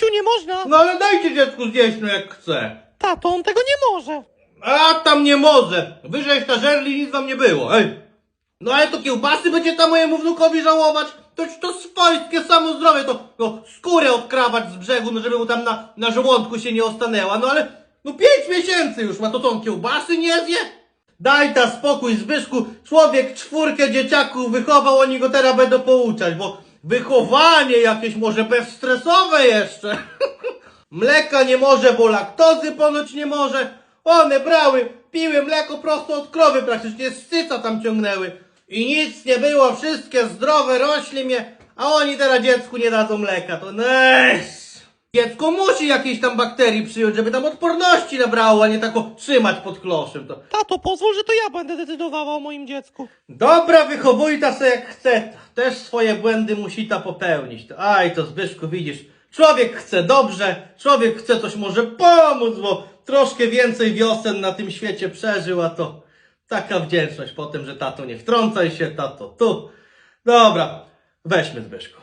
Stasiu, nie można! No ale dajcie dziecku zjeść, no jak chce. Tato, on tego nie może! A tam nie może. Wy żeś ta żerli, nic wam nie było, ej. No ale to kiełbasy będzie tam mojemu wnukowi żałować? To, to swojskie samo zdrowie, to, to skórę odkrawać z brzegu, no żeby mu tam na, na żołądku się nie ostanęła. No ale, no pięć miesięcy już ma, to co on kiełbasy nie zje? Daj ta spokój Zbyszku, człowiek czwórkę dzieciaków wychował, oni go teraz będą pouczać, bo wychowanie jakieś może bezstresowe jeszcze. Mleka nie może, bo laktozy ponoć nie może. One brały, piły mleko prosto od krowy, praktycznie z cyca tam ciągnęły. I nic nie było, wszystkie zdrowe, rośli mnie, a oni teraz dziecku nie dadzą mleka. To neś. Dziecko musi jakiejś tam bakterii przyjąć, żeby tam odporności nabrało, a nie tak o trzymać pod kloszem. To Tato, pozwól, że to ja będę decydowała o moim dziecku. Dobra, wychowuj ta se jak chce. Też swoje błędy musi ta popełnić. Aj, to Zbyszku, widzisz, człowiek chce dobrze, człowiek chce coś może pomóc, bo troszkę więcej wiosen na tym świecie przeżył, a to taka wdzięczność po tym, że tato nie wtrącaj się, tato tu. Dobra, weźmy Zbyszku.